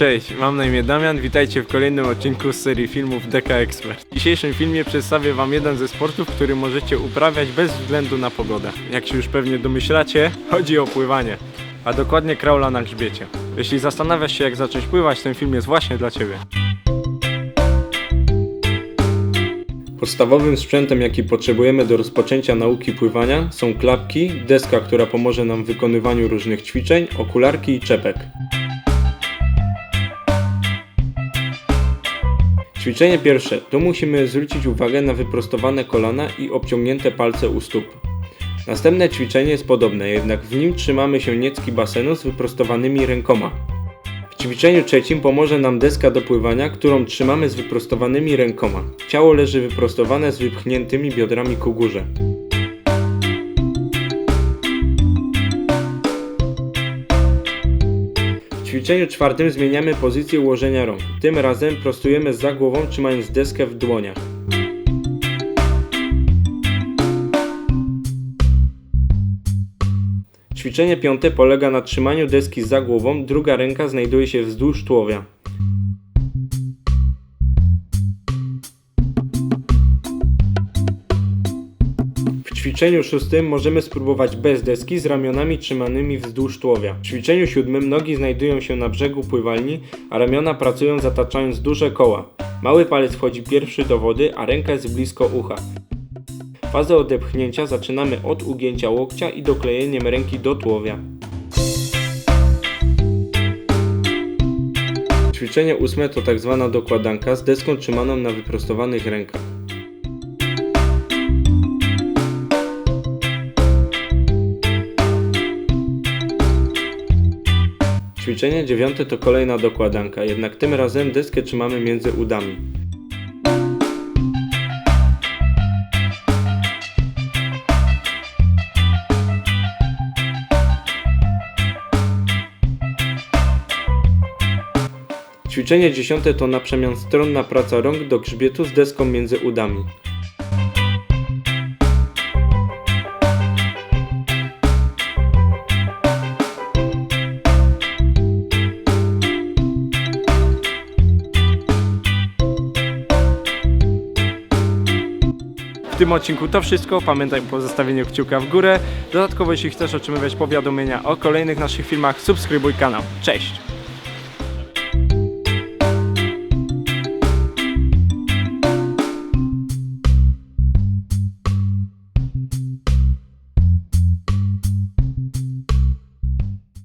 Cześć, mam na imię Damian, witajcie w kolejnym odcinku z serii filmów Deka Expert. W dzisiejszym filmie przedstawię wam jeden ze sportów, który możecie uprawiać bez względu na pogodę. Jak się już pewnie domyślacie, chodzi o pływanie, a dokładnie kraula na grzbiecie. Jeśli zastanawiasz się jak zacząć pływać, ten film jest właśnie dla ciebie. Podstawowym sprzętem, jaki potrzebujemy do rozpoczęcia nauki pływania są klapki, deska, która pomoże nam w wykonywaniu różnych ćwiczeń, okularki i czepek. Ćwiczenie pierwsze. Tu musimy zwrócić uwagę na wyprostowane kolana i obciągnięte palce u stóp. Następne ćwiczenie jest podobne, jednak w nim trzymamy się niecki basenu z wyprostowanymi rękoma. W ćwiczeniu trzecim pomoże nam deska do pływania, którą trzymamy z wyprostowanymi rękoma. Ciało leży wyprostowane z wypchniętymi biodrami ku górze. Ćwiczeniu czwartym zmieniamy pozycję ułożenia rąk. Tym razem prostujemy za głową, trzymając deskę w dłoniach. Ćwiczenie piąte polega na trzymaniu deski za głową, druga ręka znajduje się wzdłuż tułowia. Ćwiczeniu szóstym możemy spróbować bez deski z ramionami trzymanymi wzdłuż tułowia. W ćwiczeniu siódmym nogi znajdują się na brzegu pływalni, a ramiona pracują zataczając duże koła. Mały palec wchodzi pierwszy do wody, a ręka jest blisko ucha. Fazę odepchnięcia zaczynamy od ugięcia łokcia i doklejeniem ręki do tułowia. Ćwiczenie ósme to tak zwana dokładanka z deską trzymaną na wyprostowanych rękach. Ćwiczenie dziewiąte to kolejna dokładanka, jednak tym razem deskę trzymamy między udami. Ćwiczenie dziesiąte to na przemian stronna praca rąk do grzbietu z deską między udami. Tym odcinku to wszystko. Pamiętaj o pozostawieniu kciuka w górę. Dodatkowo, jeśli chcesz otrzymywać powiadomienia o kolejnych naszych filmach, subskrybuj kanał. Cześć!